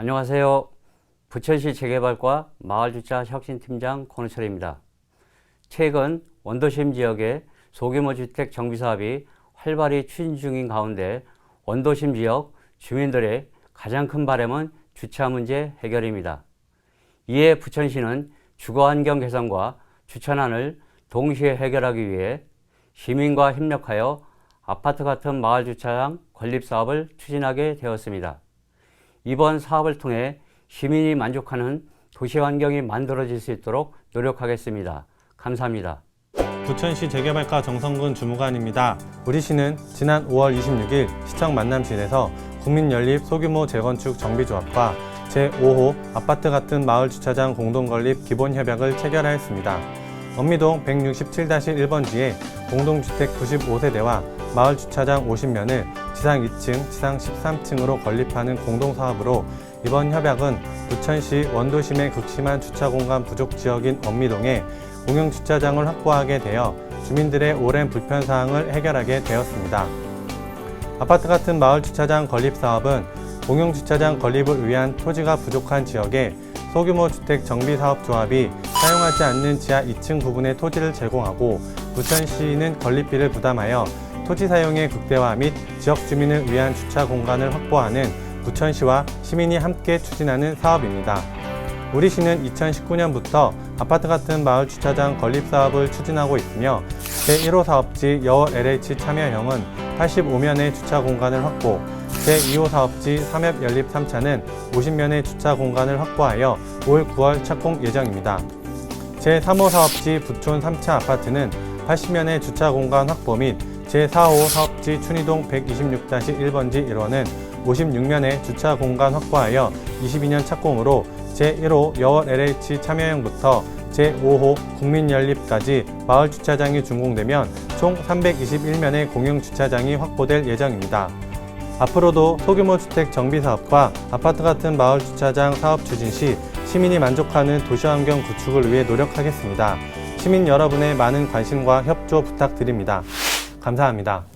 안녕하세요. 부천시 재개발과 마을주차 혁신팀장 권우철입니다. 최근 원도심 지역의 소규모 주택 정비 사업이 활발히 추진 중인 가운데 원도심 지역 주민들의 가장 큰 바람은 주차 문제 해결입니다. 이에 부천시는 주거 환경 개선과 주차난을 동시에 해결하기 위해 시민과 협력하여 아파트 같은 마을 주차장 건립 사업을 추진하게 되었습니다. 이번 사업을 통해 시민이 만족하는 도시 환경이 만들어질 수 있도록 노력하겠습니다. 감사합니다. 부천시 재개발과 정성근 주무관입니다. 우리 시는 지난 5월 26일 시청 만남실에서 국민연립 소규모 재건축 정비조합과 제5호 아파트 같은 마을 주차장 공동 건립 기본 협약을 체결하였습니다. 엄미동 167-1번지에 공동주택 95세대와 마을 주차장 50면을 지상 2층, 지상 13층으로 건립하는 공동사업으로 이번 협약은 부천시 원도심의 극심한 주차 공간 부족 지역인 엄미동에 공용 주차장을 확보하게 되어 주민들의 오랜 불편 사항을 해결하게 되었습니다. 아파트 같은 마을 주차장 건립 사업은 공용 주차장 건립을 위한 토지가 부족한 지역에 소규모 주택 정비 사업 조합이 사용하지 않는 지하 2층 부분의 토지를 제공하고 부천시는 건립비를 부담하여 토지 사용의 극대화 및 지역 주민을 위한 주차 공간을 확보하는 부천시와 시민이 함께 추진하는 사업입니다. 우리 시는 2019년부터 아파트 같은 마을 주차장 건립 사업을 추진하고 있으며 제1호 사업지 여월 LH 참여형은 85면의 주차 공간을 확보, 제2호 사업지 삼엽 연립 3차는 50면의 주차 공간을 확보하여 올 9월 착공 예정입니다. 제3호 사업지 부촌 3차 아파트는 80면의 주차 공간 확보 및 제4호 사업지 춘희동 126-1번지 1호는 56면의 주차 공간 확보하여 22년 착공으로 제1호 여월 LH 참여형부터 제5호 국민연립까지 마을 주차장이 준공되면 총 321면의 공용 주차장이 확보될 예정입니다. 앞으로도 소규모 주택 정비 사업과 아파트 같은 마을 주차장 사업 추진 시 시민이 만족하는 도시 환경 구축을 위해 노력하겠습니다. 시민 여러분의 많은 관심과 협조 부탁드립니다. 감사합니다.